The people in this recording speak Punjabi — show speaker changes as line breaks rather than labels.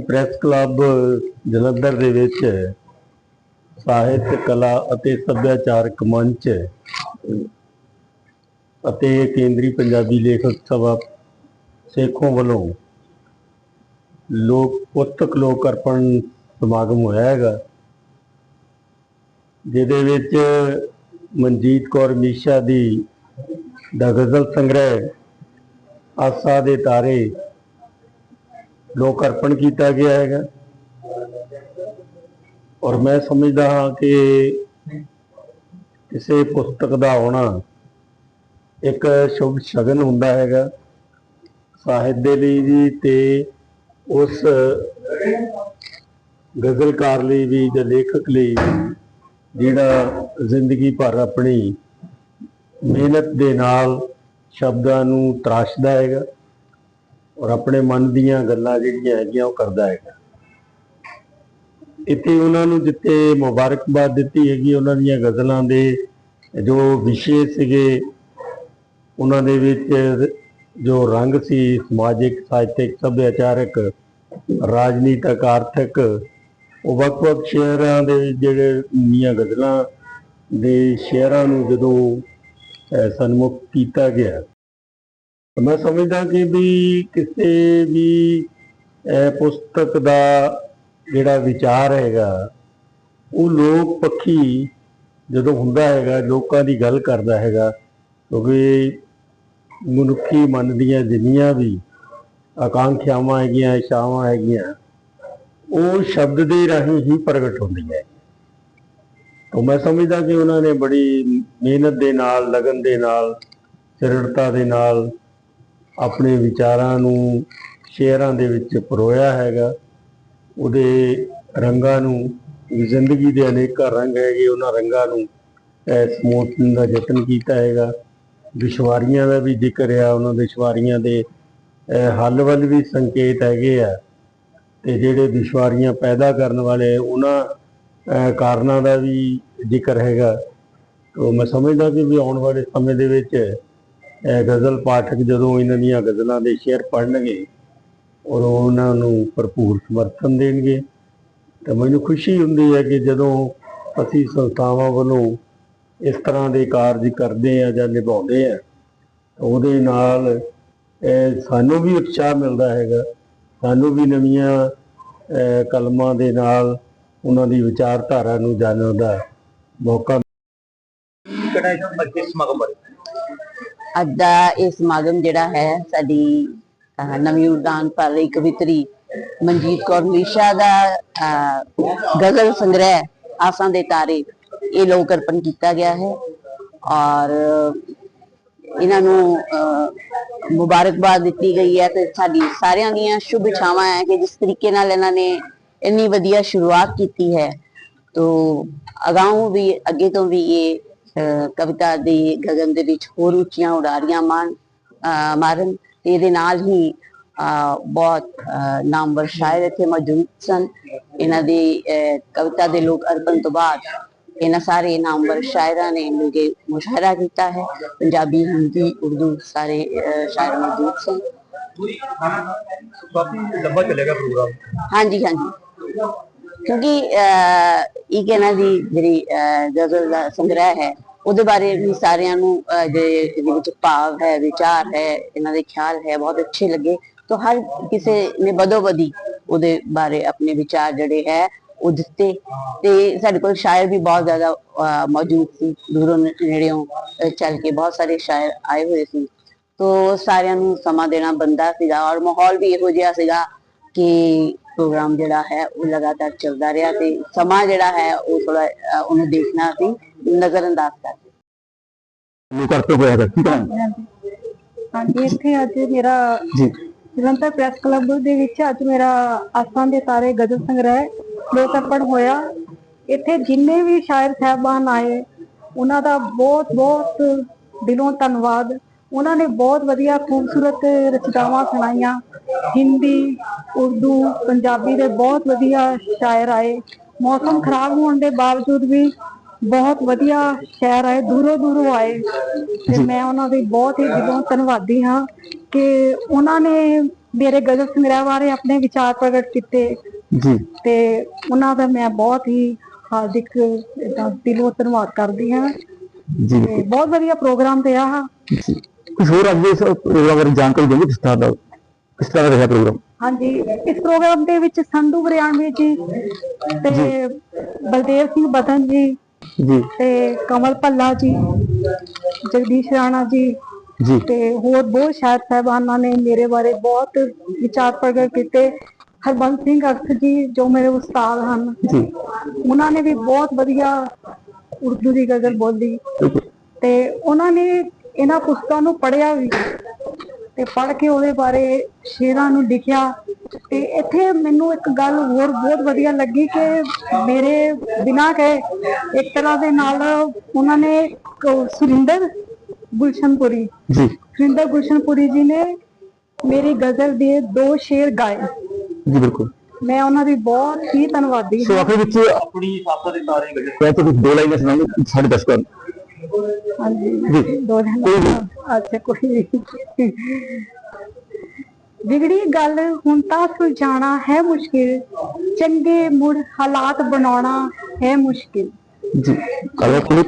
ਅੱਜ ਪ੍ਰੈਸ ਕਲੱਬ ਜਲੰਧਰ ਦੇ ਵਿੱਚ ਸਾਹਿਤ, ਕਲਾ ਅਤੇ ਸੱਭਿਆਚਾਰਕ ਮੰਚ ਅਤੇ ਕੇਂਦਰੀ ਪੰਜਾਬੀ ਲੇਖਕ ਸਭਾ ਸੇਖੋਂ ਵੱਲੋਂ ਲੋਕ, ਪੁਸਤਕ ਲੋਕ ਅਰਪਣ ਸਮਾਗਮ ਹੋਇਆ ਹੈਗਾ, ਜਿਹਦੇ ਵਿੱਚ ਮਨਜੀਤ ਕੌਰ ਮੀਸ਼ਾ ਦੀ ਦਾ ਗਜ਼ਲ ਸੰਗ੍ਰਹਿ ਆਸਾ ਦੇ ਤਾਰੇ ਲੋਕ ਅਰਪਣ ਕੀਤਾ ਗਿਆ ਹੈਗਾ। ਔਰ ਮੈਂ ਸਮਝਦਾ ਹਾਂ ਕਿ ਕਿਸੇ ਪੁਸਤਕ ਦਾ ਆਉਣਾ ਇੱਕ ਸ਼ੁਭ ਸ਼ਗਨ ਹੁੰਦਾ ਹੈਗਾ। ਸਾਹਿਤ ਦੇ ਲਈ ਵੀ ਤੇ ਉਸ ਗਜ਼ਲਕਾਰ ਲਈ ਵੀ ਜਾਂ ਲੇਖਕ ਲਈ ਜਿਹੜਾ ਜ਼ਿੰਦਗੀ ਭਰ ਆਪਣੀ ਮਿਹਨਤ ਦੇ ਨਾਲ ਸ਼ਬਦਾਂ ਨੂੰ ਤਰਾਸ਼ਦਾ ਹੈਗਾ। ਔਰ ਆਪਣੇ ਮਨ ਦੀਆਂ ਗੱਲਾਂ ਜਿਹੜੀਆਂ ਹੈਗੀਆਂ ਉਹ ਕਰਦਾ ਹੈਗਾ। ਇੱਥੇ ਉਹਨਾਂ ਨੂੰ ਜਿੱਥੇ ਮੁਬਾਰਕਬਾਦ ਦਿੱਤੀ ਹੈਗੀ ਉਹਨਾਂ ਦੀਆਂ ਗਜ਼ਲਾਂ ਦੇ ਜੋ ਵਿਸ਼ੇ ਸੀਗੇ ਉਹਨਾਂ ਦੇ ਵਿੱਚ ਜੋ ਰੰਗ ਸੀ ਸਮਾਜਿਕ ਸਾਹਿਤਿਕ ਸੱਭਿਆਚਾਰਕ ਰਾਜਨੀਤਿਕ ਆਰਥਿਕ ਉਹ ਵੱਖ-ਵੱਖ ਸ਼ਹਿਰਾਂ ਦੇ ਜਿਹੜੇ ਨੀਆਂ ਗਜ਼ਲਾਂ ਦੇ ਸ਼ਹਿਰਾਂ ਨੂੰ ਜਦੋਂ ਅਹ, ਸਨਮੁਖ ਕੀਤਾ ਗਿਆ ਮੈਂ ਸਮਝਦਾ ਕਿ ਵੀ ਕਿਸੇ ਵੀ ਪੁਸਤਕ ਦਾ ਜਿਹੜਾ ਵਿਚਾਰ ਹੈਗਾ, ਉਹ ਲੋਕ ਪੱਖੀ ਜਦੋਂ ਹੁੰਦਾ ਹੈਗਾ, ਲੋਕਾਂ ਦੀ ਗੱਲ ਕਰਦਾ ਹੈਗਾ, ਕਿਉਂਕਿ ਮਨੁੱਖੀ ਮਨ ਦੀਆਂ ਜਿੰਨੀਆਂ ਵੀ ਆਕਾਂਖਿਆਵਾਂ ਹੈਗੀਆਂ, ਇਛਾਵਾਂ ਹੈਗੀਆਂ, ਉਹ ਸ਼ਬਦ ਦੇ ਰਾਹੀਂ ਹੀ ਪ੍ਰਗਟ ਹੁੰਦੀਆਂ ਹੈ। ਤਾਂ ਮੈਂ ਸਮਝਦਾ ਕਿ ਉਹਨਾਂ ਨੇ ਬੜੀ ਮਿਹਨਤ ਦੇ ਨਾਲ, ਲਗਨ ਦੇ ਨਾਲ ਸਿਰੜਤਾ ਦੇ ਨਾਲ ਆਪਣੇ ਵਿਚਾਰਾਂ ਨੂੰ ਸ਼ੇਅਰਾਂ ਦੇ ਵਿੱਚ ਪਰੋਇਆ ਹੈਗਾ। ਉਹਦੇ ਰੰਗਾਂ ਨੂੰ ਜ਼ਿੰਦਗੀ ਦੇ ਅਨੇਕਾਂ ਰੰਗ ਹੈਗੇ ਉਹਨਾਂ ਰੰਗਾਂ ਨੂੰ ਅਹ, ਦਾ ਯਤਨ ਕੀਤਾ ਹੈਗਾ। ਵਿਸ਼ਵਾਰੀਆਂ ਦਾ ਵੀ ਜ਼ਿਕਰ ਆ ਉਹਨਾਂ ਦੇ ਵਿਸ਼ਵਾਰੀਆਂ ਦੇ ਹੱਲ ਵੱਲ ਵੀ ਸੰਕੇਤ ਹੈਗੇ ਆ। ਤੇ ਜਿਹੜੇ ਵਿਸ਼ਵਾਰੀਆਂ ਪੈਦਾ ਕਰਨ ਵਾਲੇ ਉਹਨਾਂ ਕਾਰਨਾਂ ਦਾ ਵੀ ਜ਼ਿਕਰ ਹੈਗਾ। ਤੋਂ ਮੈਂ ਸਮਝਦਾ ਕਿ ਵੀ ਆਉਣ ਵਾਲੇ ਸਮੇਂ ਦੇ ਵਿੱਚ ਗਜ਼ਲ ਪਾਠਕ ਜਦੋਂ ਇਹਨਾਂ ਦੀਆਂ ਗਜ਼ਲਾਂ ਦੇ ਸ਼ੇਅਰ ਪੜ੍ਹਨਗੇ ਔਰ ਉਹਨਾਂ ਨੂੰ ਭਰਪੂਰ ਸਮਰਥਨ ਦੇਣਗੇ, ਤਾਂ ਮੈਨੂੰ ਖੁਸ਼ੀ ਹੁੰਦੀ ਹੈ ਕਿ ਜਦੋਂ ਅਸੀਂ ਸੰਸਥਾਵਾਂ ਵੱਲੋਂ ਇਸ ਤਰ੍ਹਾਂ ਦੇ ਕਾਰਜ ਕਰਦੇ ਆ ਜਾਂ ਨਿਭਾਉਂਦੇ ਆ ਉਹਦੇ ਨਾਲ ਸਾਨੂੰ ਵੀ ਉਤਸ਼ਾਹ ਮਿਲਦਾ ਹੈਗਾ, ਸਾਨੂੰ ਵੀ ਨਵੀਆਂ ਕਲਮਾਂ ਦੇ ਨਾਲ ਉਹਨਾਂ ਦੀ ਵਿਚਾਰਧਾਰਾ ਨੂੰ ਜਾਣਨ ਦਾ ਮੌਕਾ
ਕਿਹੜਾ ਇਸ ਮੱਕੇ ਸਮਾਗਮ ਬਾਰੇ?
ਅੱਜ ਦਾ ਇਹ ਸਮਾਗਮ ਜਿਹੜਾ ਹੈ ਸਾਡੀ ਅਹ, ਪਰ ਰਹੀ ਕਵਿਤਰੀ ਮਨਜੀਤ ਕੌਰ ਮੀਸ਼ਾ ਦਾ ਅਹ, ਸੰਗ੍ਰਹਿ ਆਸਾਂ ਦੇ ਤਾਰੇ ਇਹ ਲੋਕ ਅਰਪਣ ਕੀਤਾ ਗਿਆ ਹੈ ਔਰ ਇਹਨਾਂ ਨੂੰ ਅਹ, ਮੁਬਾਰਕਬਾਦ ਦਿੱਤੀ ਗਈ ਹੈ ਤੇ ਸਾਡੀ ਸਾਰਿਆਂ ਦੀਆਂ ਸ਼ੁਭ ਇਛਾਵਾਂ ਹੈ ਕਿ ਜਿਸ ਤਰੀਕੇ ਨਾਲ ਇਹਨਾਂ ਨੇ ਇੰਨੀ ਵਧੀਆ ਸ਼ੁਰੂਆਤ ਕੀਤੀ ਹੈ ਤੋ ਅਗਾਊਂ ਵੀ ਅੱਗੇ ਤੋਂ ਵੀ ਇਹ ਕਵਿਤਾ ਦੀ ਗਗਨ ਦੇ ਵਿੱਚ ਹੋਰ ਉੱਚੀਆਂ ਉਡਾਰੀਆਂ ਮਾਰਨ ਮਾਰਨ। ਤੇ ਇਹਦੇ ਨਾਲ ਹੀ ਬਹੁਤ ਨਾਮਵਰ ਸ਼ਾਇਰ ਇੱਥੇ ਮੌਜੂਦ ਸਨ। ਇਹਨਾਂ ਦੀ ਕਵਿਤਾ ਦੇ ਲੋਕ ਅਰਪਣ ਤੋਂ ਬਾਅਦ ਇਹਨਾਂ ਸਾਰੇ ਨਾਮਵਰ ਸ਼ਾਇਰਾਂ ਨੇ ਮਿਲ ਕੇ ਮੁਸ਼ਾਇਰਾ ਕੀਤਾ ਹੈ। ਪੰਜਾਬੀ, ਹਿੰਦੀ, ਉਰਦੂ ਸਾਰੇ ਸ਼ਾਇਰ ਮੌਜੂਦ ਸਨ।
ਕਾਫੀ ਲੰਬਾ ਚੱਲੇਗਾ ਪ੍ਰੋਗਰਾਮ
ਹਾਂਜੀ ਹਾਂਜੀ। ਕਿਉਂਕਿ ਇਹ ਕਹਿਣਾ ਦੀ ਜਿਹੜੀ ਗਜ਼ਲ ਦਾ ਸੰਗ੍ਰਹਿ ਹੈ ਉਹਦੇ ਬਾਰੇ ਵੀ ਸਾਰਿਆਂ ਨੂੰ ਅਹ, ਇਹਦੇ ਵਿੱਚ ਭਾਵ ਹੈ ਵਿਚਾਰ ਹੈ ਇਹਨਾਂ ਦੇ ਖਿਆਲ ਹੈ ਬਹੁਤ ਅੱਛੇ ਲੱਗੇ ਤਾਂ ਹਰ ਕਿਸੇ ਨੇ ਬਦੋਬਦੀ ਉਹਦੇ ਬਾਰੇ ਆਪਣੇ ਵਿਚਾਰ ਜਿਹੜੇ ਹੈ ਉਹ ਦਿੱਤੇ। ਤੇ ਸਾਡੇ ਕੋਲ ਸ਼ਾਇਰ ਵੀ ਬਹੁਤ ਜ਼ਿਆਦਾ ਅਹ, ਮੌਜੂਦ ਸੀ ਦੂਰੋਂ ਨੇੜਿਓਂ ਚੱਲ ਕੇ ਬਹੁਤ ਸਾਰੇ ਸ਼ਾਇਰ ਆਏ ਹੋਏ ਸੀ। ਤੋ ਸਾਰਿਆਂ ਨੂੰ ਸਮਾਂ ਦੇਣਾ ਬੰਦਾ ਸੀਗਾ ਔਰ ਮਾਹੌਲ ਵੀ ਇਹੋ ਜਿਹਾ ਸੀਗਾ ਕਿ ਪ੍ਰੋਗਰਾਮ ਜਿਹੜਾ ਹੈ ਉਹ ਲਗਾਤਾਰ ਚੱਲਦਾ ਰਿਹਾ ਤੇ ਸਮਾਂ ਜਿਹੜਾ ਹੈ ਉਹ ਥੋੜਾ ਉਹਨੂੰ ਦੇਖਣਾ ਸੀ ਨਜ਼ਰ ਅੰਦਾਜ਼ ਕਰ
ਲੋਕ ਅਰਪਣ ਹੋਇਆ ਹੈਗਾ ਠੀਕ ਹੈ
ਹਾਂਜੀ ਇੱਥੇ ਅੱਜ ਮੇਰਾ
ਜੀ।
ਜਲੰਧਰ ਪ੍ਰੈਸ ਕਲੱਬ ਦੇ ਵਿੱਚ ਅੱਜ ਮੇਰਾ ਆਸਾਂ ਦੇ ਤਾਰੇ ਗਜ਼ਲ ਸੰਗ੍ਰਹਿ ਲੋਕ ਅਰਪਣ ਹੋਇਆ। ਇੱਥੇ ਜਿੰਨੇ ਵੀ ਸ਼ਾਇਰ ਸਾਹਿਬਾਨ ਆਏ ਉਹਨਾਂ ਦਾ ਬਹੁਤ ਬਹੁਤ ਦਿਲੋਂ ਧੰਨਵਾਦ। ਉਹਨਾਂ ਨੇ ਬਹੁਤ ਵਧੀਆ ਖੂਬਸੂਰਤ ਰਚਨਾਵਾਂ ਸੁਣਾਈਆਂ। ਹਿੰਦੀ ਉਰਦੂ ਪੰਜਾਬੀ ਦੇ ਬਹੁਤ ਵਧੀਆ ਸ਼ਾਇਰ ਆਏ। ਮੌਸਮ ਖਰਾਬ ਹੋਣ ਦੇ ਬਾਵਜੂਦ ਵੀ ਬਹੁਤ ਵਧੀਆ ਸ਼ਹਿਰ ਆਏ ਦੂਰੋਂ ਦੂਰੋਂ ਆਏ। ਤੇ ਮੈਂ ਉਹਨਾਂ ਦੀ ਬਹੁਤ ਹੀ ਦਿਲੋਂ ਧੰਨਵਾਦੀ ਹਾਂ ਕਿ ਉਹਨਾਂ ਨੇ ਮੇਰੇ ਗਜ਼ਲ ਸੰਗ੍ਰਹਿ ਬਾਰੇ ਆਪਣੇ ਵਿਚਾਰ ਪ੍ਰਗਟ ਕੀਤੇ।
ਜੀ।
ਤੇ ਉਹਨਾਂ ਦਾ ਮੈਂ ਬਹੁਤ ਹੀ ਹਾਰਦਿਕ ਦਿਲੋਂ ਧੰਨਵਾਦ ਕਰਦੀ ਹਾਂ।
ਜੀ।
ਬਹੁਤ ਵਧੀਆ ਪ੍ਰੋਗਰਾਮ ਰਿਹਾ। ਹਾ
ਕੁਝ ਹੋਰ ਅੱਗੇ ਇਸ ਪ੍ਰੋਗਰਾਮ ਬਾਰੇ ਜਾਣਕਾਰੀ ਦੇਵੋ ਕਿਸ ਤਰ੍ਹਾਂ ਦਾ ਕਿਸ ਤਰ੍ਹਾਂ ਦਾ ਰਿਹਾ ਪ੍ਰੋਗਰਾਮ?
ਹਾਂਜੀ ਇਸ ਪ੍ਰੋਗਰਾਮ ਦੇ ਵਿੱਚ ਸੰਧੂ ਬਰਿਆਣਵੀ ਜੀ ਤੇ ਬਲਦੇਵ ਸਿੰਘ ਬਦਨ ਜੀ
ਜੀ।
ਤੇ ਕਮਲ ਭੱਲਾ ਜੀ ਜਗਦੀਸ਼ ਰਾਣਾ ਜੀ
ਜੀ।
ਤੇ ਹੋਰ ਬਹੁਤ ਸ਼ਾਇਰ ਸਾਹਿਬਾਨਾਂ ਨੇ ਮੇਰੇ ਬਾਰੇ ਬਹੁਤ ਵਿਚਾਰ ਪ੍ਰਗਟ ਕੀਤੇ। ਹਰਬੰਸ ਸਿੰਘ ਅਰਥ ਜੀ ਜੋ ਮੇਰੇ ਉਸਤਾਦ ਹਨ
ਜੀ।
ਉਹਨਾਂ ਨੇ ਵੀ ਬਹੁਤ ਵਧੀਆ ਉਰਦੂ ਦੀ ਗਜ਼ਲ ਬੋਲੀ ਤੇ ਉਹਨਾਂ ਨੇ ਇਹਨਾਂ ਪੁਸਤਕਾਂ ਨੂੰ ਪੜ੍ਹਿਆ ਵੀ ਤੇ ਪੜ੍ਹ ਕੇ ਉਹਦੇ ਬਾਰੇ ਸ਼ੇਰਾਂ ਨੂੰ ਲਿਖਿਆ ਤੇ ਇੱਥੇ ਮੈਨੂੰ ਇੱਕ ਗੱਲ ਹੋਰ ਬਹੁਤ ਵਧੀਆ ਲੱਗੀ ਕਿ ਮੇਰੇ ਬਿਨਾਂ ਕਹੇ ਇੱਕ ਤਰ੍ਹਾਂ ਦੇ ਨਾਲ ਉਹਨਾਂ ਨੇ ਸੁਰਿੰਦਰ ਗੁਲਸ਼ਨਪੁਰੀ
ਜੀ।
ਸੁਰਿੰਦਰ ਗੁਲਸ਼ਨਪੁਰੀ ਜੀ ਨੇ ਮੇਰੀ ਗਜ਼ਲ ਦੇ ਦੋ ਸ਼ੇਰ ਗਾਏ।
ਜੀ ਬਿਲਕੁਲ।
ਮੈਂ ਉਹਨਾਂ ਦੀ ਬਹੁਤ ਹੀ ਧੰਨਵਾਦੀ
ਸੋ
ਹਾਂ।
ਆਖਿਰ ਵਿੱਚ ਆਪਣੀ ਸਾਥਾ ਦੇ ਸਾਰੇ ਗੱਡੇ ਮੈਂ ਤਾਂ ਕੁਝ ਦੋ ਲਾਈਨਾਂ ਸੁਣਾਉਂਗਾ ਸਾਡੇ ਦਰਸ਼ਕਾਂ ਨੂੰ।
ਹਾਂਜੀ। ਦੋ ਦਿਨ ਅੱਛਾ ਕੋਈ ਨਹੀਂ ਵਿਗੜੀ ਗੱਲ ਹੁਣ ਤਾਂ ਸੁਲਝਾਣਾ ਹੈ ਮੁਸ਼ਕਿਲ। ਚੰਗੇ ਮੁੜ ਹਾਲਾਤ ਬਣਾਉਣਾ ਹੈ ਮੁਸ਼ਕਿਲ।
ਜੀ। ਕਰਵਾ ਕੋਈ